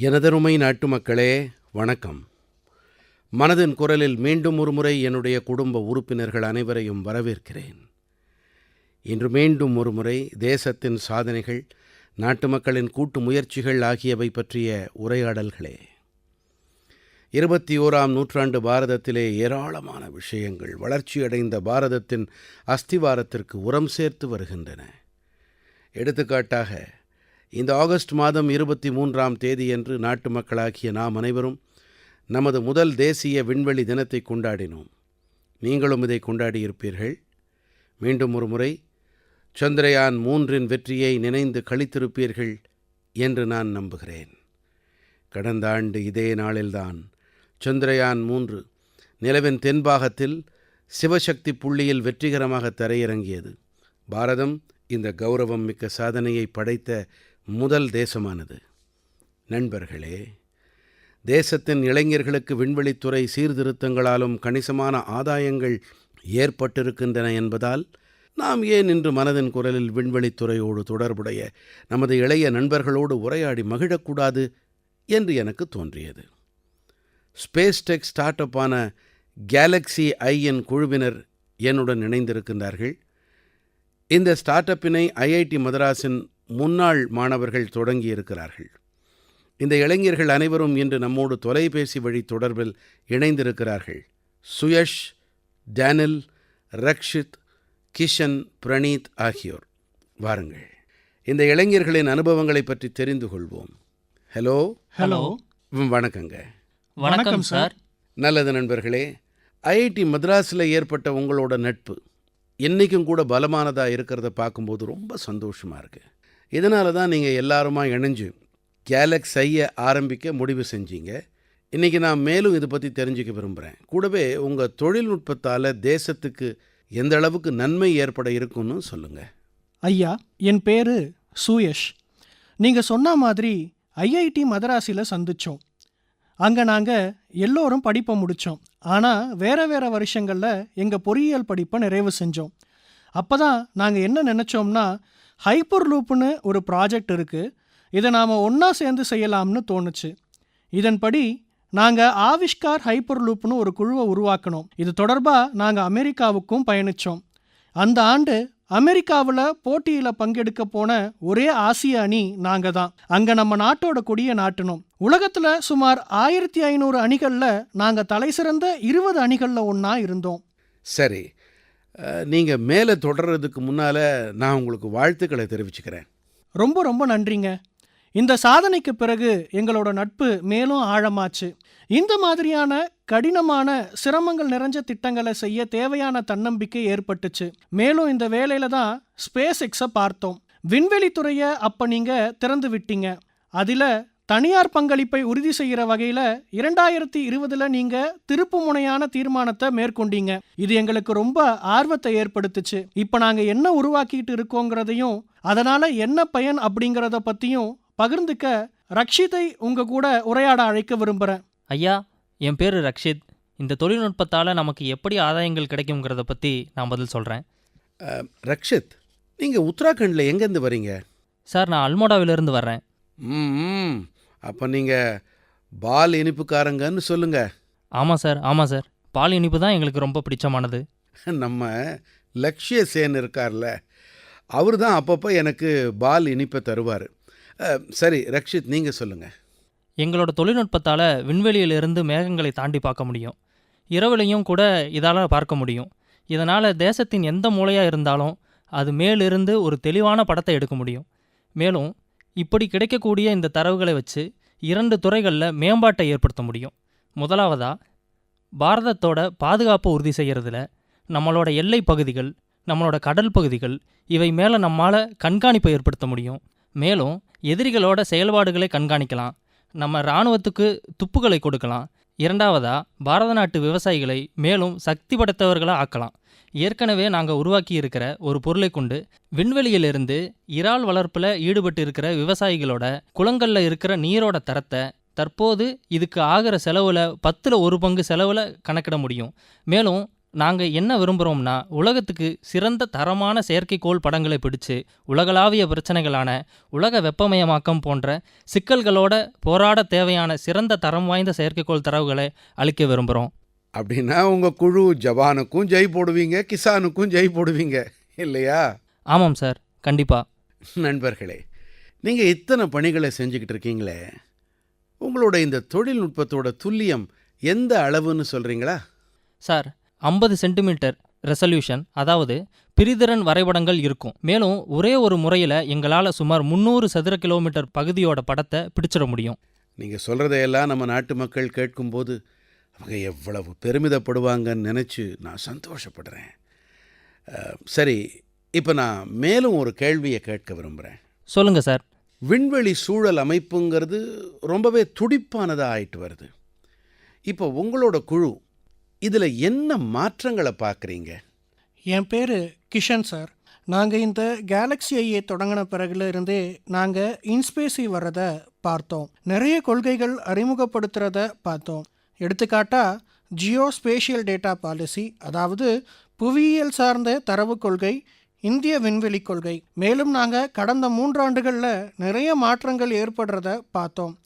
எனதருமை நாட்டு மக்களே வணக்கம். மனதின் குரலில் மீண்டும் ஒருமுறை என்னுடைய குடும்ப உறுப்பினர்கள் அனைவரையும் வரவேற்கிறேன். இன்று மீண்டும் ஒருமுறை தேசத்தின் சாதனைகள் நாட்டு மக்களின் கூட்டு முயற்சிகள் ஆகியவை பற்றிய உரையாடல்களே. இருபத்தி ஓராம் நூற்றாண்டு பாரதத்திலே ஏராளமான விஷயங்கள் வளர்ச்சியடைந்த பாரதத்தின் அஸ்திவாரத்திற்கு உரம் சேர்த்து வருகின்றன. எடுத்துக்காட்டாக இந்த ஆகஸ்ட் மாதம் இருபத்தி மூன்றாம் தேதியன்று நாட்டு மக்களாகிய நாம் அனைவரும் நமது முதல் தேசிய விண்வெளி தினத்தை கொண்டாடினோம். நீங்களும் இதை கொண்டாடியிருப்பீர்கள். மீண்டும் ஒரு முறை சந்திரயான் மூன்றின் வெற்றியை நினைந்து கழித்திருப்பீர்கள் என்று நான் நம்புகிறேன். கடந்த ஆண்டு இதே நாளில்தான் சந்திரயான் மூன்று நிலவின் தென்பாகத்தில் சிவசக்தி புள்ளியில் வெற்றிகரமாக தரையிறங்கியது. பாரதம் இந்த கௌரவம் மிக்க சாதனையை படைத்த முதல் தேசமானது. நண்பர்களே தேசத்தின் இளைஞர்களுக்கு விண்வெளித்துறை சீர்திருத்தங்களாலும் கணிசமான ஆதாயங்கள் ஏற்பட்டிருக்கின்றன என்பதால் நாம் ஏன் இன்று மனதின் குரலில் விண்வெளித்துறையோடு தொடர்புடைய நமது இளைய நண்பர்களோடு உரையாடி மகிழக்கூடாது என்று எனக்கு தோன்றியது. ஸ்பேஸ் டெக் ஸ்டார்ட் அப்பான கேலக்ஸி ஐஎன் குழுவினர் என்னுடன் இணைந்திருக்கின்றார்கள். இந்த ஸ்டார்ட் அப்பினை ஐஐடி மதராஸின் முன்னாள் மாணவர்கள் தொடங்கியிருக்கிறார்கள். இந்த இளைஞர்கள் அனைவரும் இன்று நம்மோடு தொலைபேசி வழி தொடர்பில் இணைந்திருக்கிறார்கள். சுயஷ் டேனில் ரக்ஷித் கிஷன் பிரணீத் ஆகியோர். வாருங்கள். இந்த இளைஞர்களின் அனுபவங்களைப் பற்றி தெரிந்து கொள்வோம். ஹலோ? ஹலோ. வணக்கங்க. வணக்கம் சார். நல்லது நண்பர்களே ஐஐடி மദ്രാஸில் ஏற்பட்ட உங்களோட நட்பு இன்றைக்கும் கூட பலமானதாக இருக்கிறத பார்க்கும்போது ரொம்ப சந்தோஷமாக இருக்குது இதனால தான் நீங்கள் எல்லாருமா இணைஞ்சு கேலக்ஸ் செய்ய ஆரம்பிக்க முடிவு செஞ்சீங்க. இன்றைக்கி நான் மேலும் இதை பற்றி தெரிஞ்சுக்க விரும்புகிறேன் கூடவே உங்கள் தொழில்நுட்பத்தால் தேசத்துக்கு எந்த அளவுக்கு நன்மை ஏற்பட இருக்கும்னு சொல்லுங்கள் ஐயா என் பேரு சுயஷ். நீங்கள் சொன்ன மாதிரி ஐஐடி மதராஸில் சந்தித்தோம் அங்கே நாங்கள் எல்லோரும் படிப்பை முடித்தோம் ஆனால் வேறு வேறு வருஷங்களில் எங்கள் பொறியியல் படிப்பை நிறைவு செஞ்சோம். அப்போ தான் நாங்கள் என்ன நினச்சோம்னா ஹைப்பர் லூப்னு ஒரு ப்ராஜெக்ட் இருக்கு. இதை நாம ஒன்றா சேர்ந்து செய்யலாம்னு தோணுச்சு. இதன்படி நாங்க ஆவிஷ்கார் ஹைப்பர் லூப்னு ஒரு குழுவை உருவாக்கணும் இது தொடர்பா நாங்க அமெரிக்காவுக்கும் பயணிச்சோம். அந்த ஆண்டு அமெரிக்காவில் போட்டியில் பங்கெடுக்க போன ஒரே ஆசிய அணி நாங்க தான். அங்க நம்ம நாட்டோட கொடியை நாட்டினோம். உலகத்துல சுமார் ஆயிரத்தி ஐநூறு அணிகள்ல நாங்க தலைசிறந்த இருபது அணிகள்ல ஒன்றா இருந்தோம். சரி நீங்கள் மேலே தொடர்றதுக்கு முன்னால் நான் உங்களுக்கு வாழ்த்துக்களை தெரிவிச்சுக்கிறேன். ரொம்ப ரொம்ப நன்றிங்க. இந்த சாதனைக்கு பிறகு எங்களோட நட்பு மேலும் ஆழமாச்சு. இந்த மாதிரியான கடினமான சிரமங்கள் நிறைஞ்ச திட்டங்களை செய்ய தேவையான தன்னம்பிக்கை ஏற்பட்டுச்சு. மேலும் இந்த வேலையில தான் ஸ்பேஸ் எக்ஸை பார்த்தோம். விண்வெளித்துறையை அப்போ நீங்கள் திறந்து விட்டீங்க. அதில் தனியார் பங்களிப்பை உறுதி செய்கிற வகையில இரண்டாயிரத்தி இருபதுல நீங்க திருப்பு முனையான தீர்மானத்தை மேற்கொண்டீங்க. இது எங்களுக்கு ரொம்ப ஆர்வத்தை ஏற்படுத்துச்சு. இப்ப நாங்க என்ன உருவாக்கிட்டு இருக்கோங்கிறதையும் அதனால என்ன பயன் அப்படிங்கறத பத்தியும் பகிர்ந்துக்க ரக்ஷிதை உங்க கூட உரையாட அழைக்க விரும்புறேன். ஐயா என் பேர் ரக்ஷித். இந்த தொழில்நுட்பத்தால் நமக்கு எப்படி ஆதாயங்கள் கிடைக்குங்கிறத பற்றி நான் பதில் சொல்கிறேன் ரக்ஷித் நீங்கள் உத்தராகண்டில் எங்கேருந்து வரீங்க? சார் நான் அல்மோடாவிலிருந்து வர்றேன். ம். அப்போ நீங்கள் பால் இனிப்புக்காரங்கன்னு சொல்லுங்க. ஆமாம் சார் ஆமாம் சார். பால் இனிப்பு தான் எங்களுக்கு ரொம்ப பிடிச்சமானது. நம்ம லக்ஷ்ய சேன் இருக்கார்ல அவர் தான் அப்பப்போ எனக்கு பால் இனிப்பை தருவார். சரி ரக்ஷித் நீங்கள் சொல்லுங்கள் எங்களோட தொழில்நுட்பத்தால் விண்வெளியிலிருந்து மேகங்களை தாண்டி பார்க்க முடியும். இரவுலையும் கூட இதால் பார்க்க முடியும். இதனால் தேசத்தின் எந்த மூலையாக இருந்தாலும் அது மேலிருந்து ஒரு தெளிவான படத்தை எடுக்க முடியும். மேலும் இப்படி கிடைக்கக்கூடிய இந்த தரவுகளை வச்சு இரண்டு துறைகளில் மேம்பாட்டை ஏற்படுத்த முடியும். முதலாவதாக பாரதத்தோட பாதுகாப்பை உறுதி செய்கிறதுல நம்மளோட எல்லை பகுதிகள் நம்மளோட கடல் பகுதிகள் இவை மேலே நம்மால் கண்காணிப்பை ஏற்படுத்த முடியும். மேலும் எதிரிகளோட செயல்பாடுகளை கண்காணிக்கலாம். நம்ம இராணுவத்துக்கு துப்புகளை கொடுக்கலாம். இரண்டாவதாக பாரத நாட்டு விவசாயிகளை மேலும் சக்தி படைத்தவர்களாக ஆக்கலாம். ஏற்கனவே நாங்கள் உருவாக்கி இருக்கிற ஒரு பொருளை கொண்டு விண்வெளியிலிருந்து இறால் வளர்ப்பில் ஈடுபட்டு இருக்கிற விவசாயிகளோட குளங்களில் இருக்கிற நீரோட தரத்தை தற்போது இதுக்கு ஆகிற செலவில் பத்தில் ஒரு பங்கு செலவில் கணக்கிட முடியும். மேலும் நாங்கள் என்ன விரும்புகிறோம்னா உலகத்துக்கு சிறந்த தரமான செயற்கைக்கோள் படங்களை பிடிச்சு உலகளாவிய பிரச்சனைகளான உலக வெப்பமயமாக்கம் போன்ற சிக்கல்களோட போராட தேவையான சிறந்த தரம் வாய்ந்த செயற்கைக்கோள் தரவுகளை அளிக்க விரும்புகிறோம் அப்படின்னா உங்கள் குழு ஜவானுக்கும் ஜெய் போடுவீங்க கிசானுக்கும் ஜெய் போடுவீங்க இல்லையா? ஆமாம் சார் கண்டிப்பாக நண்பர்களே நீங்கள் இத்தனை பணிகளை செஞ்சுக்கிட்டு இருக்கீங்களே உங்களோட இந்த தொழில்நுட்பத்தோட துல்லியம் எந்த அளவுன்னு சொல்கிறீங்களா சார் ஐம்பது சென்டிமீட்டர் ரெசல்யூஷன் அதாவது பிரிதிறன் வரைபடங்கள் இருக்கும். மேலும் ஒரே ஒரு முறையில் எங்களால் சுமார் முந்நூறு சதுர கிலோமீட்டர் பகுதியோட படத்தை பிடிச்சிட முடியும். நீங்கள் சொல்கிறதையெல்லாம் நம்ம நாட்டு மக்கள் கேட்கும்போது அவங்க எவ்வளவு பெருமிதப்படுவாங்கன்னு நினச்சி நான் சந்தோஷப்படுறேன். சரி இப்போ நான் மேலும் ஒரு கேள்வியை கேட்க விரும்புகிறேன் சொல்லுங்கள் சார். விண்வெளி சூழல் அமைப்புங்கிறது ரொம்பவே துடிப்பானதாக ஆயிட்டு வருது. இப்போ உங்களோட குழு இதில் என்ன மாற்றங்களை பார்க்குறீங்க என் பேர் கிஷன் சார். நாங்கள் இந்த கேலக்ஸி ஐயை தொடங்கின பிறகுல இருந்தே நாங்கள் இன்ஸ்பேசி வர்றதை பார்த்தோம். நிறைய கொள்கைகள் அறிமுகப்படுத்துகிறத பார்த்தோம். எடுத்துக்காட்டாக ஜியோ ஸ்பேஷியல் டேட்டா பாலிசி அதாவது புவியியல் சார்ந்த தரவு கொள்கை இந்திய விண்வெளி கொள்கை. மேலும் நாங்கள் கடந்த மூன்றாண்டுகளில் நிறைய மாற்றங்கள் ஏற்படுறத பார்த்தோம்.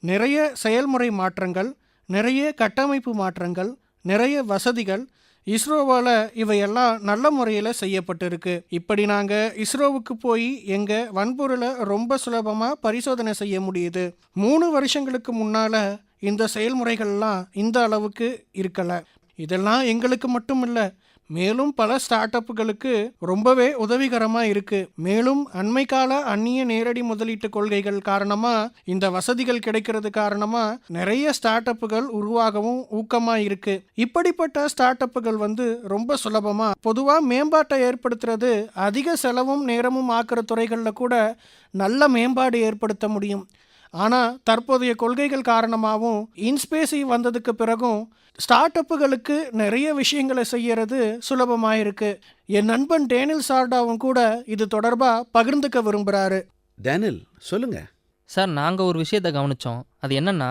நிறைய செயல்முறை மாற்றங்கள் நிறைய கட்டமைப்பு மாற்றங்கள் நிறைய வசதிகள் இஸ்ரோவால் இவையெல்லாம் நல்ல முறையில் செய்யப்பட்டிருக்கு. இப்படி நாங்கள் இஸ்ரோவுக்கு போய் எங்கள் வன்பொருளை ரொம்ப சுலபமாக பரிசோதனை செய்ய முடியுது. மூணு வருஷங்களுக்கு முன்னால் இந்த செயல்முறைகள்லாம் இந்த அளவுக்கு இருக்கலை. இதெல்லாம் எங்களுக்கு மட்டும் இல்லை மேலும் பல ஸ்டார்ட் அப்புகளுக்கு ரொம்பவே உதவிகரமாக இருக்குது மேலும் அண்மை கால அந்நிய நேரடி முதலீட்டு கொள்கைகள் காரணமாக இந்த வசதிகள் கிடைக்கிறது காரணமாக நிறைய ஸ்டார்ட் அப்புகள் உருவாகவும் ஊக்கமாக இருக்கு. இப்படிப்பட்ட ஸ்டார்ட் அப்புகள் வந்து ரொம்ப சுலபமாக பொதுவாக மேம்பாட்டை ஏற்படுத்துறது அதிக செலவும் நேரமும் ஆக்கிற துறைகளில் கூட நல்ல மேம்பாடு ஏற்படுத்த முடியும். ஆனால் தற்போதைய கொள்கைகள் காரணமாகவும் இன்ஸ்பேசி வந்ததுக்கு பிறகும் ஸ்டார்ட் அப்புகளுக்கு நிறைய விஷயங்களை செய்யறது சுலபமாயிருக்கு. என் நண்பன் டேனில் சார்டாவும் கூட இது தொடர்பாக பகிர்ந்துக்க விரும்புகிறாரு டேனில் சொல்லுங்க. சார் நாங்கள் ஒரு விஷயத்தை கவனித்தோம் அது என்னன்னா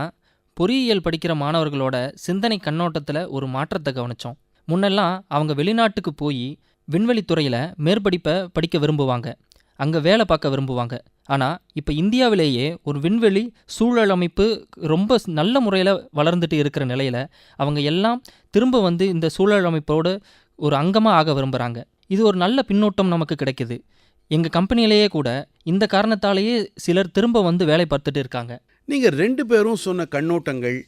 பொறியியல் படிக்கிற மாணவர்களோட சிந்தனை கண்ணோட்டத்தில் ஒரு மாற்றத்தை கவனித்தோம் முன்னெல்லாம் அவங்க வெளிநாட்டுக்கு போய் விண்வெளித்துறையில் மேற்படிப்பை படிக்க விரும்புவாங்க. அங்கே வேலை பார்க்க விரும்புவாங்க. ஆனால் இப்போ இந்தியாவிலேயே ஒரு விண்வெளி சூழல் அமைப்பு ரொம்ப நல்ல முறையில் வளர்ந்துட்டு இருக்கிற நிலையில் அவங்க எல்லாம் திரும்ப வந்து இந்த சூழல் அமைப்போடு ஒரு அங்கமாக ஆக விரும்புகிறாங்க இது ஒரு நல்ல பின்னூட்டம் நமக்கு கிடைக்குது. எங்கள் கம்பெனியிலேயே கூட இந்த காரணத்தாலேயே சிலர் திரும்ப வந்து வேலை பார்த்துட்டு இருக்காங்க. நீங்கள் ரெண்டு பேரும் சொன்ன கண்ணோட்டங்கள்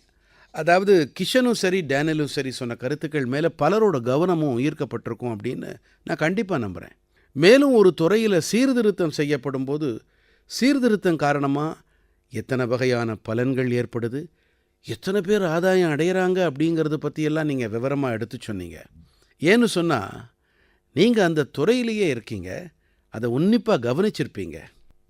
அதாவது கிஷனும் சரி டேனியலும் சரி சொன்ன கருத்துக்கள் மேலே பலரோட கவனமும் ஈர்க்கப்பட்டிருக்கும் அப்படின்னு நான் கண்டிப்பாக நம்புகிறேன் மேலும் ஒரு துறையில் சீர்திருத்தம் செய்யப்படும் போது சீர்திருத்தம் காரணமாக எத்தனை வகையான பலன்கள் ஏற்படுது? எத்தனை பேர் ஆதாயம் அடையிறாங்க அப்படிங்கிறத பற்றியெல்லாம் நீங்கள் விவரமாக எடுத்து சொன்னீங்க. ஏன்னு சொன்னால் நீங்கள் அந்த துறையிலேயே இருக்கீங்க. அதை உன்னிப்பாக கவனிச்சிருப்பீங்க.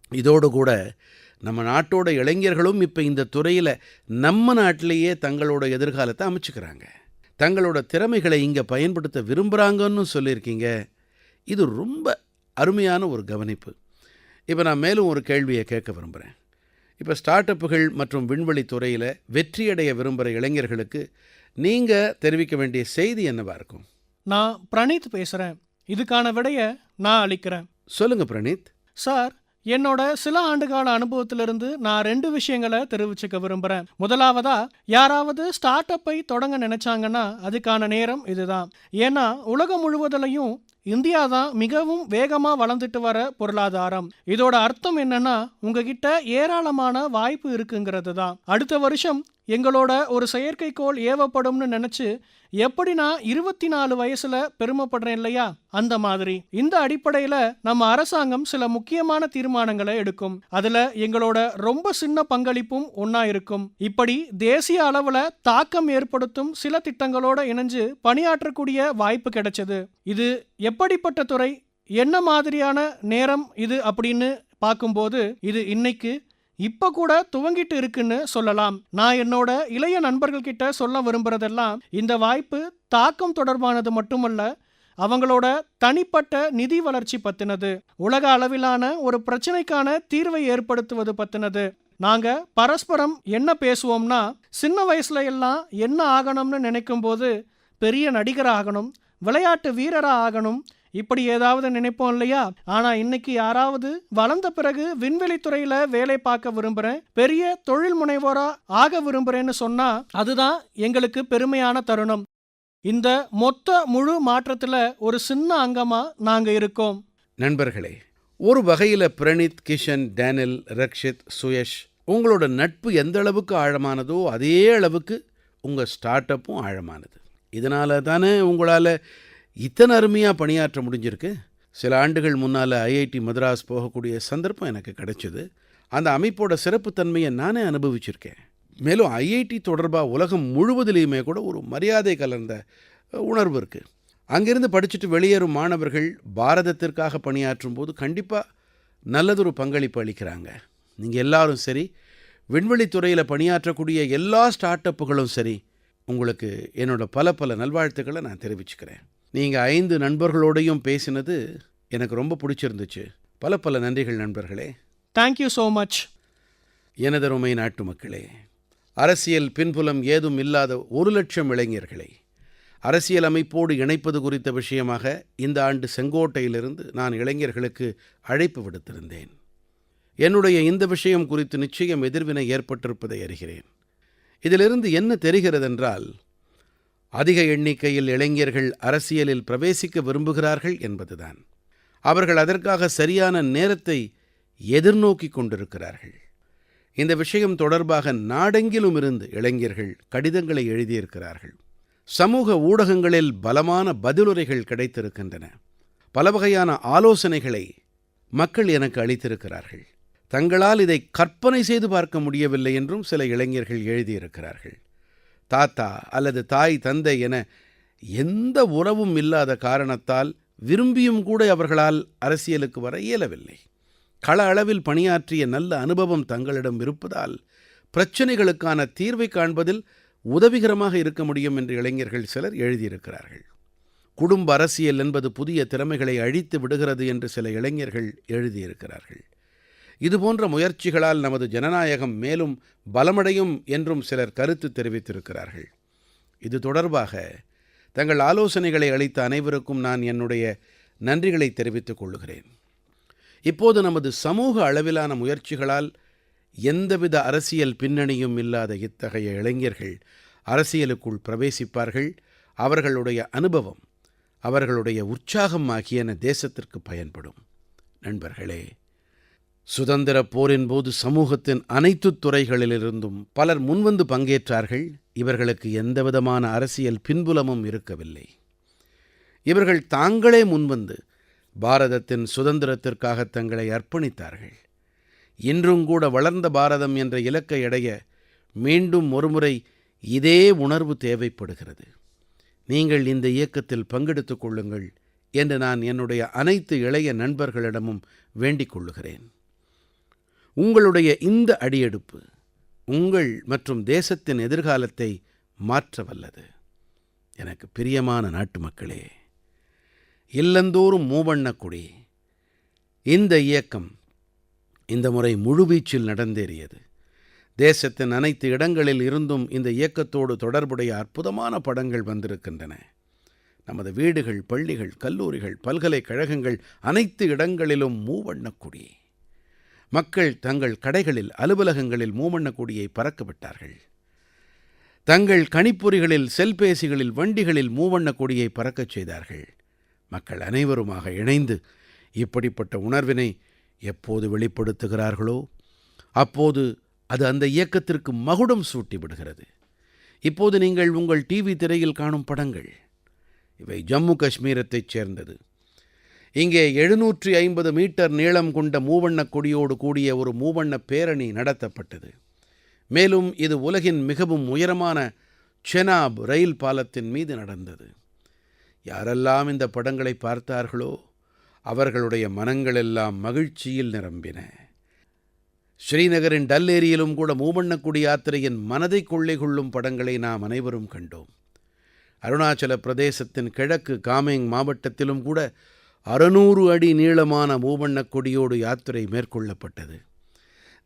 இதோடு கூட நம்ம நாட்டோட இளைஞர்களும் இப்போ இந்த துறையில் நம்ம நாட்டிலேயே தங்களோட எதிர்காலத்தை அமைச்சுக்கிறாங்க. தங்களோட திறமைகளை இங்கே பயன்படுத்த விரும்புகிறாங்கன்னு சொல்லியிருக்கீங்க. இது ரொம்ப அருமையான ஒரு கவனிப்பு. இப்போ நான் மேலும் ஒரு கேள்வியை கேட்க விரும்புகிறேன் இப்போ ஸ்டார்ட் அப்புகள் மற்றும் விண்வெளி துறையில் வெற்றியடைய விரும்புகிற இளைஞர்களுக்கு நீங்கள் தெரிவிக்க வேண்டிய செய்தி என்னவா இருக்கும்? நான் பிரணீத் பேசுகிறேன் இதுக்கான விடையை நான் அளிக்கிறேன். சொல்லுங்க பிரணீத். சார் என்னோட சில ஆண்டுகால அனுபவத்திலிருந்து நான் ரெண்டு விஷயங்களை தெரிவிச்சுக்க விரும்புகிறேன் முதலாவதா யாராவது ஸ்டார்ட் அப்பை தொடங்க நினைச்சாங்கன்னா அதுக்கான நேரம் இதுதான். ஏன்னா உலகம் முழுவதிலையும் இந்தியா தான் மிகவும் வேகமாக வளர்ந்துட்டு வர பொருளாதாரம். இதோட அர்த்தம் என்னன்னா உங்ககிட்ட ஏராளமான வாய்ப்பு இருக்குங்கிறது தான் அடுத்த வருஷம் எங்களோட ஒரு செயற்கைக்கோள் ஏவப்படும்னு நினச்சி எப்படி நான் இருபத்தி நாலு வயசுல பெருமைப்படுறேன் இல்லையா? அந்த மாதிரி. இந்த அடிப்படையில நம்ம அரசாங்கம் சில முக்கியமான தீர்மானங்களை எடுக்கும். அதுல எங்களோட ரொம்ப சின்ன பங்களிப்பும் ஒன்னா இருக்கும். இப்படி தேசிய அளவுல தாக்கம் ஏற்படுத்தும் சில திட்டங்களோட இணைஞ்சு பணியாற்றக்கூடிய வாய்ப்பு கிடைச்சது. இது எப்படிப்பட்ட துறை? என்ன மாதிரியான நேரம் இது அப்படின்னு பார்க்கும்போது இது இன்னைக்கு இப்ப கூட துவங்கிட்டு இருக்குன்னு சொல்லலாம். நான் என்னோட இளைய நண்பர்கள் கிட்ட சொல்ல விரும்புறதெல்லாம் இந்த வாய்ப்பு தாக்கம் தொடர்பானது மட்டுமல்ல அவங்களோட தனிப்பட்ட நிதி வளர்ச்சி பத்தினது உலக அளவிலான ஒரு பிரச்சனைக்கான தீர்வை ஏற்படுத்துவது பத்தினது. நாங்க பரஸ்பரம் என்ன பேசுவோம்னா சின்ன வயசுல எல்லாம் என்ன ஆகணும்னு நினைக்கும் போது பெரிய நடிகர் ஆகணும் விளையாட்டு வீரரா ஆகணும் இப்படி ஏதாவது நினைப்போம் இல்லையா? ஆனா இன்னைக்கு யாராவது வளர்ந்த பிறகு விண்வெளித்துறையில வேலை பார்க்க விரும்புறேன் பெரிய தொழில் முனைவோரா ஆக விரும்புறேன்னு சொன்னா அதுதான் எங்களுக்கு பெருமையான தருணம். இந்த மொத்த முழு மாற்றத்துல ஒரு சின்ன அங்கமா நாங்க இருக்கோம். நண்பர்களே ஒரு வகையில பிரணீத் கிஷன் டேனில் ரக்ஷித் சுயஷ் உங்களோட நட்பு எந்த அளவுக்கு ஆழமானதோ அதே அளவுக்கு உங்கள் ஸ்டார்ட் அப்பும் ஆழமானது. இதனால தானே உங்களால் இத்தனை அருமையாக பணியாற்ற முடிஞ்சிருக்கு? சில ஆண்டுகள் முன்னால் ஐஐடி மദ്രാஸ் போகக்கூடிய சந்தர்ப்பம் எனக்கு கிடைச்சது. அந்த அமைப்போட சிறப்புத்தன்மையை நானே அனுபவிச்சிருக்கேன். மேலும் ஐஐடி தொடர்பாக உலகம் முழுவதிலையுமே கூட ஒரு மரியாதை கலந்த உணர்வு இருக்குது அங்கிருந்து படிச்சுட்டு வெளியேறும் மாணவர்கள் பாரதத்திற்காக பணியாற்றும் போது கண்டிப்பாக நல்லதொரு பங்களிப்பு அளிக்கிறாங்க. நீங்கள் எல்லாரும் சரி விண்வெளித்துறையில் பணியாற்றக்கூடிய எல்லா ஸ்டார்ட் அப்புகளும் சரி உங்களுக்கு என்னோட பல பல நல்வாழ்த்துக்களை நான் தெரிவிச்சுக்கிறேன். நீங்கள் ஐந்து நண்பர்களோடையும் பேசினது எனக்கு ரொம்ப பிடிச்சிருந்துச்சு. பல பல நன்றிகள் நண்பர்களே. தேங்க்யூ ஸோ மச் எனதருமை நாட்டு மக்களே அரசியல் பின்புலம் ஏதும் இல்லாத ஒரு லட்சம் இளைஞர்களை அரசியல் அமைப்போடு இணைப்பது குறித்த விஷயமாக இந்த ஆண்டு செங்கோட்டையிலிருந்து நான் இளைஞர்களுக்கு அழைப்பு விடுத்திருந்தேன். என்னுடைய இந்த விஷயம் குறித்து நிச்சயம் எதிர்வினை ஏற்பட்டிருப்பதை அறிகிறேன். இதிலிருந்து என்ன தெரிகிறதென்றால் அதிக எண்ணிக்கையில் இளைஞர்கள் அரசியலில் பிரவேசிக்க விரும்புகிறார்கள் என்பதுதான். அவர்கள் அதற்காக சரியான நேரத்தை எதிர்நோக்கிக் கொண்டிருக்கிறார்கள். இந்த விஷயம் தொடர்பாக நாடெங்கிலும் இருந்து இளைஞர்கள் கடிதங்களை எழுதியிருக்கிறார்கள். சமூக ஊடகங்களில் பலமான பதிலுரைகள் கிடைத்திருக்கின்றன. பல வகையான ஆலோசனைகளை மக்கள் எனக்கு அளித்திருக்கிறார்கள். தங்களால் இதை கற்பனை செய்து பார்க்க முடியவில்லை என்றும் சில இளைஞர்கள் எழுதியிருக்கிறார்கள். தாத்தா அல்லது தாய் தந்தை என எந்த உறவும் இல்லாத காரணத்தால் விரும்பியும் கூட அவர்களால் அரசியலுக்கு வர இயலவில்லை. கள அளவில் பணியாற்றிய நல்ல அனுபவம் தங்களிடம் இருப்பதால் பிரச்சனைகளுக்கான தீர்வை காண்பதில் உதவிகரமாக இருக்க முடியும் என்று இளைஞர்கள் சிலர் எழுதியிருக்கிறார்கள். குடும்ப அரசியல் என்பது புதிய திறமைகளை அழித்து விடுகிறது என்று சில இளைஞர்கள் எழுதியிருக்கிறார்கள். இதுபோன்ற முயற்சிகளால் நமது ஜனநாயகம் மேலும் பலமடையும் என்றும் சிலர் கருத்து தெரிவித்திருக்கிறார்கள். இது தொடர்பாக தங்கள் ஆலோசனைகளை அளித்த அனைவருக்கும் நான் என்னுடைய நன்றிகளை தெரிவித்துக் கொள்கிறேன். இப்போது நமது சமூக அளவிலான முயற்சிகளால் எந்தவித அரசியல் பின்னணியும் இல்லாத இத்தகைய இளைஞர்கள் அரசியலுக்குள் பிரவேசிப்பார்கள். அவர்களுடைய அனுபவம் அவர்களுடைய உற்சாகம் ஆகியன தேசத்திற்கு பயன்படும். நண்பர்களே சுதந்திரப் போரின் போது சமூகத்தின் அனைத்து துறைகளிலிருந்தும் பலர் முன்வந்து பங்கேற்றார்கள். இவர்களுக்கு எந்தவிதமான அரசியல் பின்புலமும் இருக்கவில்லை. இவர்கள் தாங்களே முன்வந்து பாரதத்தின் சுதந்திரத்திற்காக தங்களை அர்ப்பணித்தார்கள். இன்றும் கூட வளர்ந்த பாரதம் என்ற இலக்கை அடைய மீண்டும் ஒருமுறை இதே உணர்வு தேவைப்படுகிறது. நீங்கள் இந்த இயக்கத்தில் பங்கெடுத்துக் கொள்ளுங்கள் என்று நான் என்னுடைய அனைத்து இளைய நண்பர்களிடமும் வேண்டிக் கொள்ளுகிறேன். உங்களுடைய இந்த அடியெடுப்பு உங்கள் மற்றும் தேசத்தின் எதிர்காலத்தை மாற்ற வல்லது எனக்கு பிரியமான நாட்டு மக்களே இல்லந்தோறும் மூவண்ணக்குடி இந்த இயக்கம் இந்த முறை முழுவீச்சில் நடந்தேறியது. தேசத்தின் அனைத்து இடங்களில் இருந்தும் இந்த இயக்கத்தோடு தொடர்புடைய அற்புதமான படங்கள் வந்திருக்கின்றன. நமது வீடுகள் பள்ளிகள் கல்லூரிகள் பல்கலைக்கழகங்கள் அனைத்து இடங்களிலும் மூவண்ணக்குடி. மக்கள் தங்கள் கடைகளில் அலுவலகங்களில் மூமண்ண கொடியை பறக்க விட்டார்கள் தங்கள் கணிப்பொறிகளில் செல்பேசிகளில் வண்டிகளில் மூவண்ண கொடியை பறக்கச் செய்தார்கள். மக்கள் அனைவருமாக இணைந்து இப்படிப்பட்ட உணர்வினை எப்போது வெளிப்படுத்துகிறார்களோ அப்போது அது அந்த இயக்கத்திற்கு மகுடம் சூட்டி விடுகிறது இப்போது நீங்கள் உங்கள் டிவி திரையில் காணும் படங்கள் இவை ஜம்மு காஷ்மீரத்தைச் சேர்ந்தது. இங்கே எழுநூற்றி ஐம்பது மீட்டர் நீளம் கொண்ட மூவண்ணக் கொடியோடு கூடிய ஒரு மூவண்ண பேரணி நடத்தப்பட்டது. மேலும் இது உலகின் மிகவும் உயரமான செனாப் ரயில் பாலத்தின் மீது நடந்தது. யாரெல்லாம் இந்த படங்களை பார்த்தார்களோ அவர்களுடைய மனங்களெல்லாம் மகிழ்ச்சியில் நிரம்பின. ஸ்ரீநகரின் டல் ஏரியிலும் கூட மூவண்ணக்குடி யாத்திரையின் மனதை கொள்ளை கொள்ளும் படங்களை நாம் அனைவரும் கண்டோம். அருணாச்சல பிரதேசத்தின் கிழக்கு காமேங் மாவட்டத்திலும் கூட அறுநூறு அடி நீளமான மூவண்ணக் கொடியோடு யாத்திரை மேற்கொள்ளப்பட்டது.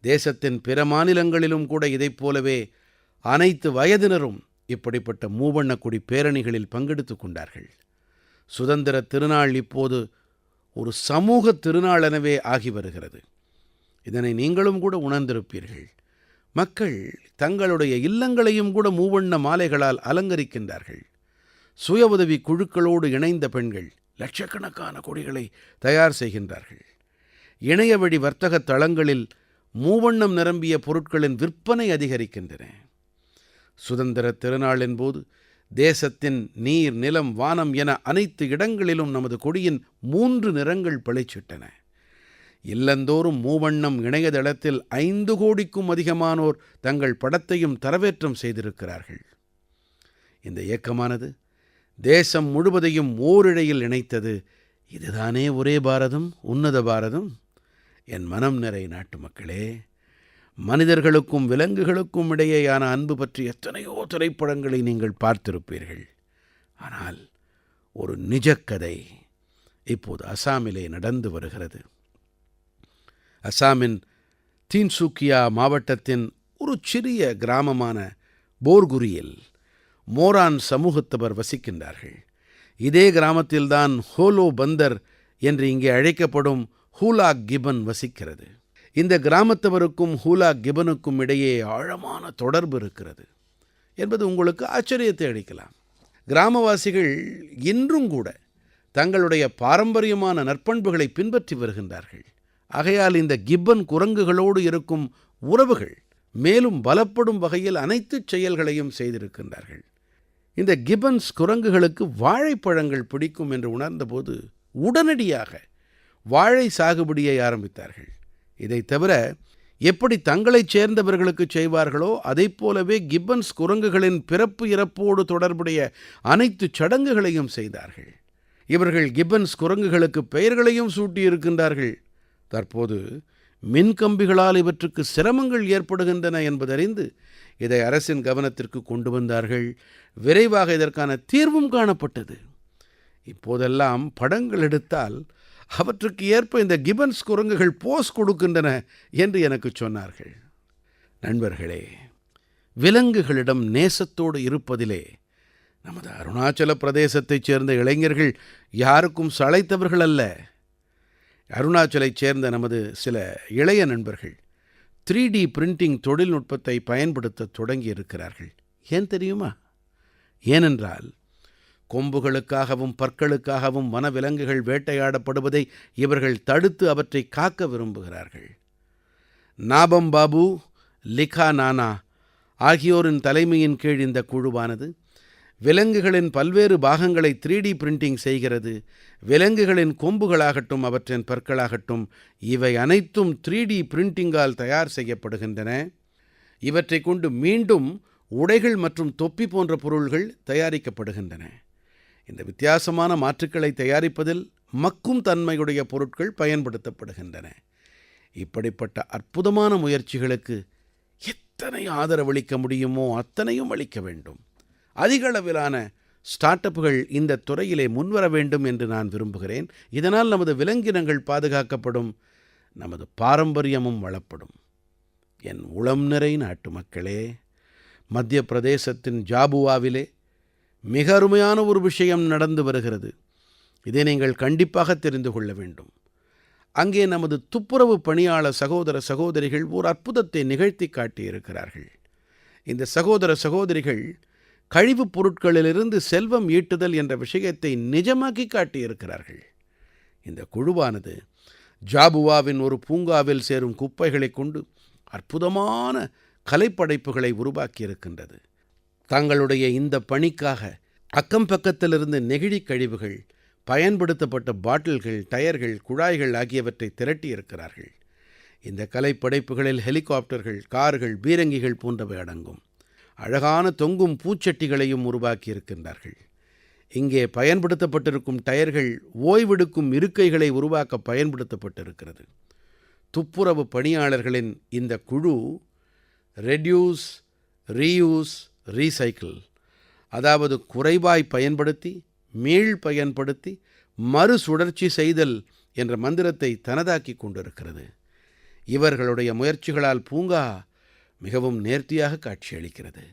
தேசத்தின் பிற மாநிலங்களிலும் கூட இதைப் போலவே அனைத்து வயதினரும் இப்படிப்பட்ட மூவண்ணக் கொடி பேரணிகளில் பங்கெடுத்துக் கொண்டார்கள். சுதந்திர திருநாள் இப்போது ஒரு சமூக திருநாளெனவே ஆகி வருகிறது. இதனை நீங்களும் கூட உணர்ந்திருப்பீர்கள். மக்கள் தங்களுடைய இல்லங்களையும் கூட மூவண்ண மாலைகளால் அலங்கரிக்கின்றார்கள். சுய உதவி குழுக்களோடு இணைந்த பெண்கள் லட்சக்கணக்கான கொடிகளை தயார் செய்கின்றார்கள். இணையவழி வர்த்தகத் தளங்களில் மூவண்ணம் நிரம்பிய பொருட்களின் விற்பனை அதிகரிக்கின்றன. சுதந்திர திருநாளின் போது தேசத்தின் நீர் நிலம் வானம் என அனைத்து இடங்களிலும் நமது கொடியின் மூன்று நிறங்கள் பளிச்சிட்டன இல்லந்தோறும் மூவண்ணம் இணையதளத்தில் ஐந்து கோடிக்கும் அதிகமானோர் தங்கள் படத்தையும் தரவேற்றம் செய்திருக்கிறார்கள். இந்த இயக்கமானது தேசம் முழுவதையும் ஓரிழையில் இணைத்தது. இதுதானே ஒரே பாரதம் உன்னத பாரதம்? என் மனம் நிறை நாட்டு மக்களே மனிதர்களுக்கும் விலங்குகளுக்கும் இடையேயான அன்பு பற்றி எத்தனையோ திரைப்படங்களை நீங்கள் பார்த்திருப்பீர்கள். ஆனால் ஒரு நிஜக்கதை இப்போது அசாமிலே நடந்து வருகிறது. அசாமின் தீன்சுக்கியா மாவட்டத்தின் ஒரு சிறிய கிராமமான போர்குரியில் மோரான் சமூகத்தவர் வசிக்கின்றார்கள். இதே கிராமத்தில்தான் ஹோலோ பந்தர் என்று இங்கே அழைக்கப்படும் ஹூலா கிபன் வசிக்கிறது. இந்த கிராமத்தவருக்கும் ஹூலா கிபனுக்கும் இடையே ஆழமான தொடர்பு இருக்கிறது என்பது உங்களுக்கு ஆச்சரியத்தை அளிக்கலாம். கிராமவாசிகள் இன்றும் கூட தங்களுடைய பாரம்பரியமான நற்பண்புகளை பின்பற்றி வருகின்றார்கள். ஆகையால் இந்த கிப்பன் குரங்குகளோடு இருக்கும் உறவுகள் மேலும் பலப்படும் வகையில் அனைத்து செயல்களையும் செய்திருக்கின்றார்கள். இந்த கிப்பன்ஸ் குரங்குகளுக்கு வாழைப்பழங்கள் பிடிக்கும் என்று உணர்ந்தபோது உடனடியாக வாழை சாகுபடியை ஆரம்பித்தார்கள். இதைத் தவிர எப்படி தங்களைச் சேர்ந்தவர்களுக்கு செய்வார்களோ அதைப் போலவே கிப்பன்ஸ் குரங்குகளின் பிறப்பு இறப்போடு தொடர்புடைய அனைத்து சடங்குகளையும் செய்தார்கள். இவர்கள் கிப்பன்ஸ் குரங்குகளுக்கு பெயர்களையும் சூட்டியிருக்கின்றார்கள். தற்போது மின்கம்பிகளால் இவற்றுக்கு சிரமங்கள் ஏற்படுகின்றன என்பதறிந்து இதை அரசின் கவனத்திற்கு கொண்டு வந்தார்கள். விரைவாக இதற்கான தீர்வும் காணப்பட்டது. இப்போதெல்லாம் படங்கள் எடுத்தால் அவற்றுக்கு ஏற்ப இந்த கிபன்ஸ் குரங்குகள் போஸ் கொடுக்கின்றன என்று எனக்கு சொன்னார்கள். நண்பர்களே விலங்குகளிடம் நேசத்தோடு இருப்பதிலே நமது அருணாச்சல பிரதேசத்தைச் சேர்ந்த இளைஞர்கள் யாருக்கும் சளைத்தவர்கள் அல்ல. அருணாச்சலைச் சேர்ந்த நமது சில இளைய நண்பர்கள் த்ரீ டி பிரிண்டிங் தொழில்நுட்பத்தை பயன்படுத்த தொடங்கி இருக்கிறார்கள் ஏன் தெரியுமா? ஏனென்றால் கொம்புகளுக்காகவும் பற்களுக்காகவும் வனவிலங்குகள் வேட்டையாடப்படுவதை இவர்கள் தடுத்து அவற்றை காக்க விரும்புகிறார்கள். நாபம் பாபு லிகா நானா ஆகியோரின் தலைமையின் கீழ் இந்த குழுவானது விலங்குகளின் பல்வேறு பாகங்களை த்ரீ டி பிரிண்டிங் செய்கிறது. விலங்குகளின் கொம்புகளாகட்டும் அவற்றின் பற்களாகட்டும் இவை அனைத்தும் த்ரீ டி பிரிண்டிங்கால் தயார் செய்யப்படுகின்றன. இவற்றை கொண்டு மீண்டும் உடைகள் மற்றும் தொப்பி போன்ற பொருள்கள் தயாரிக்கப்படுகின்றன. இந்த வித்தியாசமான மாற்றுக்களை தயாரிப்பதில் மக்கும் தன்மையுடைய பொருட்கள் பயன்படுத்தப்படுகின்றன. இப்படிப்பட்ட அற்புதமான முயற்சிகளுக்கு எத்தனை ஆதரவளிக்க முடியுமோ அத்தனையும் அளிக்க வேண்டும். அதிக அளவிலான ஸ்டார்ட் அப்புகள் இந்த துறையிலே முன்வர வேண்டும் என்று நான் விரும்புகிறேன். இதனால் நமது விலங்கினங்கள் பாதுகாக்கப்படும் நமது பாரம்பரியமும் வளப்படும். என் உளம் நிறை நாட்டு மக்களே மத்திய பிரதேசத்தின் ஜாபுவாவிலே மிக அருமையான ஒரு விஷயம் நடந்து வருகிறது. இதை நீங்கள் கண்டிப்பாக தெரிந்து கொள்ள வேண்டும். அங்கே நமது துப்புரவு பணியாளர் சகோதர சகோதரிகள் ஓர் அற்புதத்தை நிகழ்த்தி காட்டியிருக்கிறார்கள். இந்த சகோதர சகோதரிகள் கழிவுப் பொருட்களிலிருந்து செல்வம் ஈட்டுதல் என்ற விஷயத்தை நிஜமாக்கி காட்டியிருக்கிறார்கள். இந்த குழுவானது ஜாபுவாவின் ஒரு பூங்காவில் சேரும் குப்பைகளைக் கொண்டு அற்புதமான கலைப்படைப்புகளை உருவாக்கியிருக்கின்றது. தங்களுடைய இந்த பணிக்காக அக்கம் பக்கத்திலிருந்து நெகிழிக் கழிவுகள் பயன்படுத்தப்பட்ட பாட்டில்கள் டயர்கள் குழாய்கள் ஆகியவற்றை திரட்டியிருக்கிறார்கள். இந்த கலைப்படைப்புகளில் ஹெலிகாப்டர்கள் கார்கள் பீரங்கிகள் போன்றவை அடங்கும். அழகான தொங்கும் பூச்சட்டிகளையும் உருவாக்கியிருக்கின்றார்கள். இங்கே பயன்படுத்தப்பட்டிருக்கும் டயர்கள் ஓய்வெடுக்கும் இருக்கைகளை உருவாக்க பயன்படுத்தப்பட்டிருக்கிறது. துப்புரவு பணியாளர்களின் இந்த குழு ரெடியூஸ் ரீயூஸ் ரீசைக்கிள் அதாவது குறைவாய் பயன்படுத்தி மீள் பயன்படுத்தி மறுசுழற்சி செய்தல் என்ற மந்திரத்தை தனதாக்கி கொண்டிருக்கிறது. இவர்களுடைய முயற்சிகளால் பூங்கா மிகவும் நேர்த்தியாக காட்சியளிக்கிறது.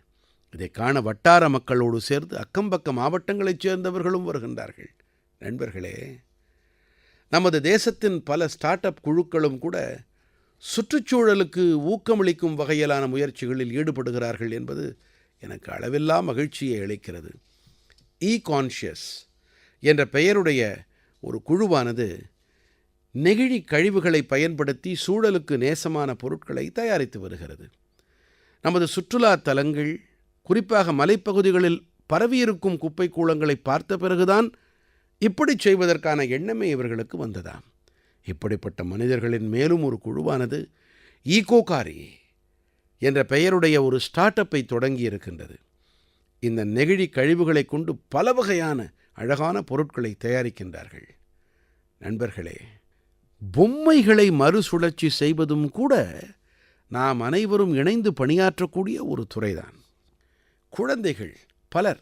இதை காண வட்டார மக்களோடு சேர்ந்து அக்கம்பக்க மாவட்டங்களைச் சேர்ந்தவர்களும் வருகின்றார்கள். நண்பர்களே நமது தேசத்தின் பல ஸ்டார்ட் அப் குழுக்களும் கூட சுற்றுச்சூழலுக்கு ஊக்கமளிக்கும் வகையிலான முயற்சிகளில் ஈடுபடுகிறார்கள் என்பது எனக்கு அளவில்லா மகிழ்ச்சியை அளிக்கிறது. இ கான்ஷியஸ் என்ற பெயருடைய ஒரு குழுவானது நெகிழி கழிவுகளை பயன்படுத்தி சூழலுக்கு நேசமான பொருட்களை தயாரித்து வருகிறது. நமது சுற்றுலா தலங்கள் குறிப்பாக மலைப்பகுதிகளில் பரவியிருக்கும் குப்பை கூளங்களை பார்த்த பிறகுதான் இப்படி செய்வதற்கான எண்ணமே இவர்களுக்கு வந்ததாம். இப்படிப்பட்ட மனிதர்களின் மேலும் ஒரு குழுவானது ஈகோகாரி என்ற பெயருடைய ஒரு ஸ்டார்ட் அப்பை தொடங்கி இருக்கின்றது இந்த நெகிழி கழிவுகளை கொண்டு பல வகையான அழகான பொருட்களை தயாரிக்கின்றார்கள். நண்பர்களே பொம்மைகளை மறுசுழற்சி செய்வதும் கூட நாம் அனைவரும் இணைந்து பணியாற்றக்கூடிய ஒரு துறைதான். குழந்தைகள் பலர்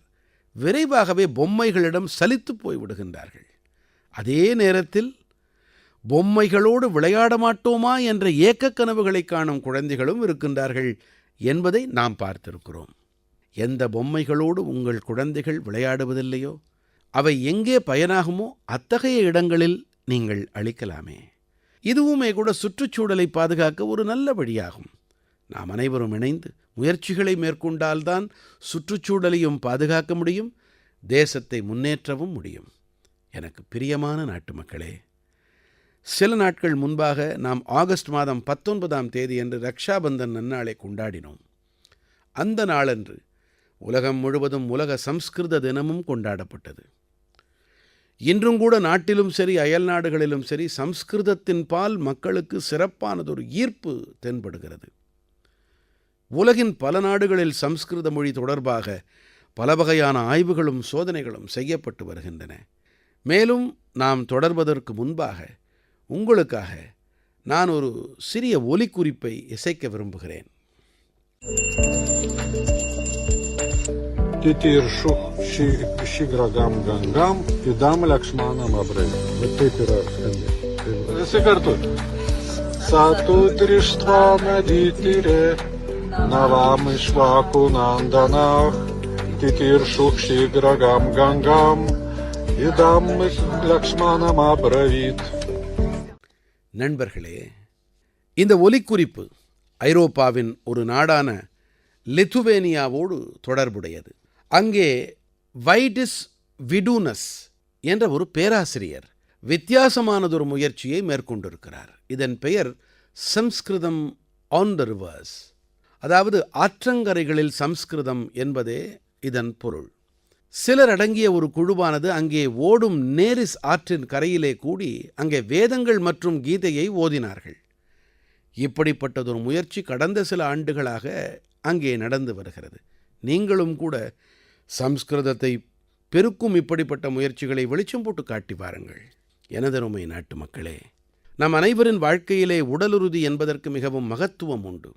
விரைவாகவே பொம்மைகளிடம் சலித்துப் போய்விடுகின்றார்கள். அதே நேரத்தில் பொம்மைகளோடு விளையாட மாட்டோமா என்ற ஏக்கக் கனவுகளை காணும் குழந்தைகளும் இருக்கின்றார்கள் என்பதை நாம் பார்த்திருக்கிறோம். எந்த பொம்மைகளோடு உங்கள் குழந்தைகள் விளையாடுவதில்லையோ? அவை எங்கே பயனாகுமோ அத்தகைய இடங்களில் நீங்கள் அளிக்கலாமே. இதுவுமே கூட சுற்றுச்சூழலை பாதுகாக்க ஒரு நல்ல வழியாகும். நாம் அனைவரும் இணைந்து முயற்சிகளை மேற்கொண்டால்தான் சுற்றுச்சூழலையும் பாதுகாக்க முடியும் தேசத்தை முன்னேற்றவும் முடியும். எனக்கு பிரியமான நாட்டு மக்களே சில நாட்கள் முன்பாக நாம் ஆகஸ்ட் மாதம் பத்தொன்பதாம் தேதியன்று ரக்ஷாபந்தன் நன்னாளை கொண்டாடினோம். அந்த நாளன்று உலகம் முழுவதும் உலக சம்ஸ்கிருத தினமும் கொண்டாடப்பட்டது. இன்றும் கூட நாட்டிலும் சரி அயல் நாடுகளிலும் சரி சம்ஸ்கிருதத்தின் பால் மக்களுக்கு சிறப்பானதொரு ஈர்ப்பு தென்படுகிறது. உலகின் பல நாடுகளில் சம்ஸ்கிருத மொழி தொடர்பாக பல வகையான ஆய்வுகளும் சோதனைகளும் செய்யப்பட்டு வருகின்றன. மேலும் நாம் தொடர்வதற்கு முன்பாக உங்களுக்காக நான் ஒரு சிறிய ஒலிக்குறிப்பை இசைக்க விரும்புகிறேன். titiršu šį, šį gragam gangam įdam lakšmanam abrai. Bet taip yra skambė. Visi kartu. Satu trištvana ditirė, navam išvaku nandanach, titiršu šį gragam gangam įdam lakšmanam abravit. நண்பர்களே இந்த ஒலிக்குறிப்பு ஐரோப்பாவின் ஒரு நாடான லித்துவேனியாவோடு தொடர்புடையது அங்கே வைடிஸ் விடூனஸ் என்ற ஒரு பேராசிரியர் வித்தியாசமானதொரு முயற்சியை மேற்கொண்டிருக்கிறார். இதன் பெயர் சம்ஸ்கிருதம் ஆன் த ரிவர்ஸ் அதாவது ஆற்றங்கரைகளில் சம்ஸ்கிருதம் என்பதே இதன் பொருள். சிலர் அடங்கிய ஒரு குழுவானது அங்கே ஓடும் நேரிஸ் ஆற்றின் கரையிலே கூடி அங்கே வேதங்கள் மற்றும் கீதையை ஓதினார்கள். இப்படிப்பட்டதொரு முயற்சி கடந்த சில ஆண்டுகளாக அங்கே நடந்து வருகிறது. நீங்களும் கூட சம்ஸ்கிருதத்தை பெருக்கும் இப்படிப்பட்ட முயற்சிகளை வெளிச்சம் போட்டு காட்டி பாருங்கள் எனதருமை நாட்டு மக்களே நம் அனைவரின் வாழ்க்கையிலே உடலுறுதி என்பதற்கு மிகவும் மகத்துவம் உண்டு.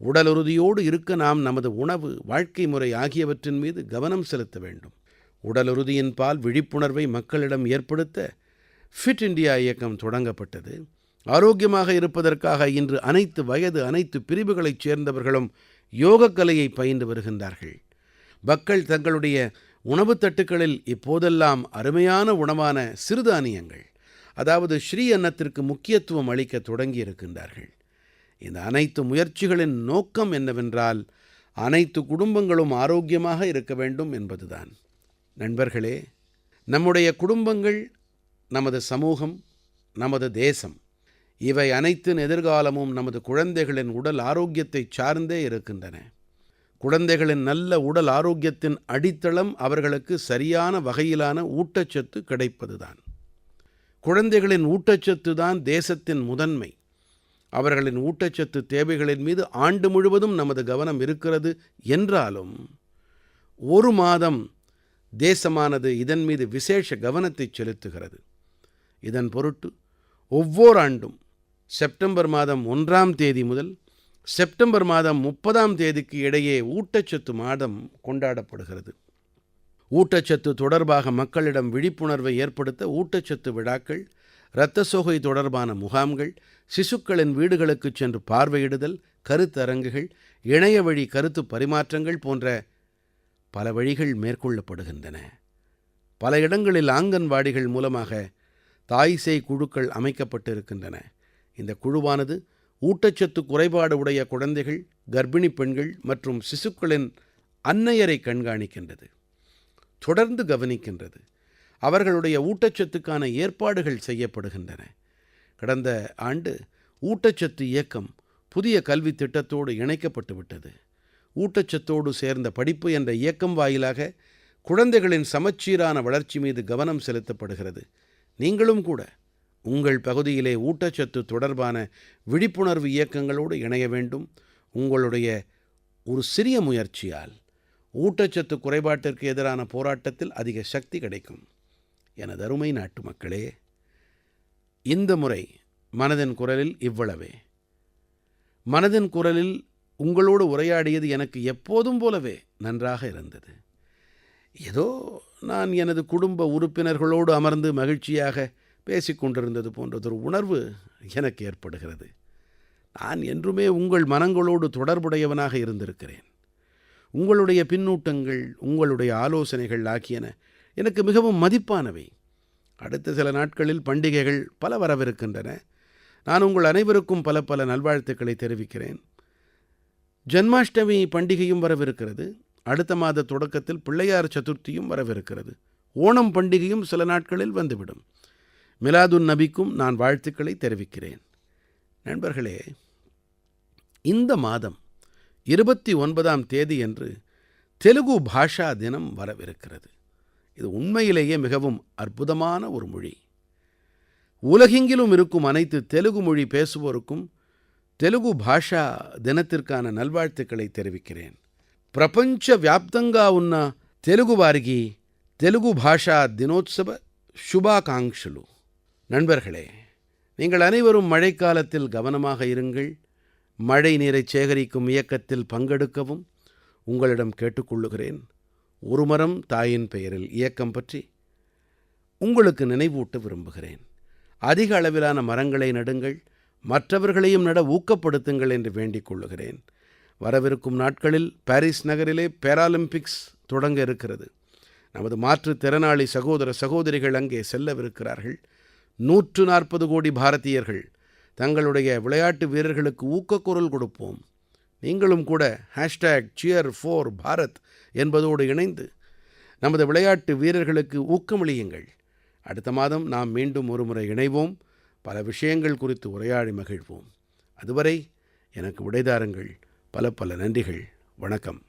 உடலுறுதியோடு இருக்க நாம் நமது உணவு வாழ்க்கை முறை ஆகியவற்றின் மீது கவனம் செலுத்த வேண்டும். உடலுறுதியின் பால் விழிப்புணர்வை மக்களிடம் ஏற்படுத்த ஃபிட் இந்தியா இயக்கம் தொடங்கப்பட்டது. ஆரோக்கியமாக இருப்பதற்காக இன்று அனைத்து வயது அனைத்து பிரிவுகளைச் சேர்ந்தவர்களும் யோகக்கலையை பயின்று வருகின்றார்கள். மக்கள் தங்களுடைய உணவுத் தட்டுக்களில் இப்போதெல்லாம் அருமையான உணவான சிறுதானியங்கள் அதாவது ஸ்ரீ அன்னத்திற்கு முக்கியத்துவம் அளிக்க தொடங்கி இருக்கின்றார்கள் இந்த அனைத்து முயற்சிகளின் நோக்கம் என்னவென்றால் அனைத்து குடும்பங்களும் ஆரோக்கியமாக இருக்க வேண்டும் என்பதுதான். நண்பர்களே நம்முடைய குடும்பங்கள் நமது சமூகம் நமது தேசம் இவை அனைத்தின் எதிர்காலமும் நமது குழந்தைகளின் உடல் ஆரோக்கியத்தை சார்ந்தே இருக்கின்றன. குழந்தைகளின் நல்ல உடல் ஆரோக்கியத்தின் அடித்தளம் அவர்களுக்கு சரியான வகையிலான ஊட்டச்சத்து கிடைப்பதுதான். குழந்தைகளின் ஊட்டச்சத்து தான் தேசத்தின் முதன்மை. அவர்களின் ஊட்டச்சத்து தேவைகளின் மீது ஆண்டு முழுவதும் நமது கவனம் இருக்கிறது என்றாலும் ஒரு மாதம் தேசமானது இதன் மீது விசேஷ கவனத்தை செலுத்துகிறது. இதன் பொருட்டு ஒவ்வொரு ஆண்டும் செப்டம்பர் மாதம் ஒன்றாம் தேதி முதல் செப்டம்பர் மாதம் முப்பதாம் தேதிக்கு இடையே ஊட்டச்சத்து மாதம் கொண்டாடப்படுகிறது. ஊட்டச்சத்து தொடர்பாக மக்களிடம் விழிப்புணர்வை ஏற்படுத்த ஊட்டச்சத்து விழாக்கள் இரத்த சோகை தொடர்பான முகாம்கள் சிசுக்களின் வீடுகளுக்கு சென்று பார்வையிடுதல் கருத்தரங்குகள் இணைய வழி கருத்து பரிமாற்றங்கள் போன்ற பல வழிகள் மேற்கொள்ளப்படுகின்றன. பல இடங்களில் ஆங்கன்வாடிகள் மூலமாக தாய்சேய் குழுக்கள் அமைக்கப்பட்டு இருக்கின்றன இந்த குழுவானது ஊட்டச்சத்து குறைபாடு உடைய குழந்தைகள் கர்ப்பிணி பெண்கள் மற்றும் சிசுக்களின் அன்னையரை கண்காணிக்கின்றது தொடர்ந்து கவனிக்கின்றது. அவர்களுடைய ஊட்டச்சத்துக்கான ஏற்பாடுகள் செய்யப்படுகின்றன. கடந்த ஆண்டு ஊட்டச்சத்து இயக்கம் புதிய கல்வி திட்டத்தோடு இணைக்கப்பட்டு விட்டது. ஊட்டச்சத்தோடு சேர்ந்த படிப்பு என்ற இயக்கம் வாயிலாக குழந்தைகளின் சமச்சீரான வளர்ச்சி மீது கவனம் செலுத்தப்படுகிறது. நீங்களும் கூட உங்கள் பகுதியிலே ஊட்டச்சத்து தொடர்பான விழிப்புணர்வு இயக்கங்களோடு இணைய வேண்டும். உங்களுடைய ஒரு சிறிய முயற்சியால் ஊட்டச்சத்து குறைபாட்டிற்கு எதிரான போராட்டத்தில் அதிக சக்தி கிடைக்கும். எனது அருமை நாட்டு மக்களே இந்த முறை மனதின் குரலில் இவ்வளவே. மனதின் குரலில் உங்களோடு உரையாடியது எனக்கு எப்போதும் போலவே நன்றாக இருந்தது. ஏதோ நான் எனது குடும்ப உறுப்பினர்களோடு அமர்ந்து மகிழ்ச்சியாக பேசிக்கொண்டிருந்தது போன்றதொரு உணர்வு எனக்கு ஏற்படுகிறது. நான் என்றுமே உங்கள் மனங்களோடு தொடர்புடையவனாக இருந்திருக்கிறேன். உங்களுடைய பின்னூட்டங்கள் உங்களுடைய ஆலோசனைகள் ஆகியன எனக்கு மிகவும் மதிப்பானவை. அடுத்த சில நாட்களில் பண்டிகைகள் பல வரவிருக்கின்றன. நான் உங்கள் அனைவருக்கும் பல பல நல்வாழ்த்துக்களை தெரிவிக்கிறேன். ஜன்மாஷ்டமி பண்டிகையும் வரவிருக்கிறது. அடுத்த மாத தொடக்கத்தில் பிள்ளையார் சதுர்த்தியும் வரவிருக்கிறது. ஓணம் பண்டிகையும் சில நாட்களில் வந்துவிடும். மிலாதுன் நபிக்கும் நான் வாழ்த்துக்களை தெரிவிக்கிறேன். நண்பர்களே இந்த மாதம் இருபத்தி ஒன்பதாம் தேதி என்று தெலுங்கு பாஷா தினம் வரவிருக்கிறது. இது உண்மையிலேயே மிகவும் அற்புதமான ஒரு மொழி. உலகெங்கிலும் இருக்கும் அனைத்து தெலுங்கு மொழி பேசுவோருக்கும் தெலுங்கு பாஷா தினத்திற்கான நல்வாழ்த்துக்களை தெரிவிக்கிறேன். பிரபஞ்ச வியாப்தங்கா உன்ன తెలుగు వారికి தெலுங்கு பாஷா దినోత్సవ சுபாகாங்ஷலு நண்பர்களே நீங்கள் அனைவரும் மழைக்காலத்தில் கவனமாக இருங்கள். மழை நீரை சேகரிக்கும் இயக்கத்தில் பங்கெடுக்கவும். உங்களிடம் கேட்டுக்கொள்ளுகிறேன். ஒரு மரம் தாயின் பெயரில் இயக்கம் பற்றி உங்களுக்கு நினைவூட்ட விரும்புகிறேன். அதிக அளவிலான மரங்களை நடுங்கள். மற்றவர்களையும் நட ஊக்கப்படுத்துங்கள் என்று வேண்டிக் கொள்ளுகிறேன். வரவிருக்கும் நாட்களில் பாரிஸ் நகரிலே பேராலிம்பிக்ஸ் தொடங்க இருக்கிறது. நமது மாற்றுத்திறனாளி சகோதர சகோதரிகள் அங்கே செல்லவிருக்கிறார்கள். நூற்று நாற்பது கோடி பாரதியர்கள் தங்களுடைய விளையாட்டு வீரர்களுக்கு ஊக்கக்குரல் கொடுப்போம். நீங்களும் கூட ஹேஷ்டேக் சியர் ஃபோர் பாரத் என்பதோடு இணைந்து நமது விளையாட்டு வீரர்களுக்கு ஊக்கமளியுங்கள். அடுத்த மாதம் நாம் மீண்டும் ஒருமுறை இணைவோம். பல விஷயங்கள் குறித்து உரையாடி மகிழ்வோம். அதுவரை எனக்கு விடைதாருங்கள். பல பல நன்றிகள். வணக்கம்.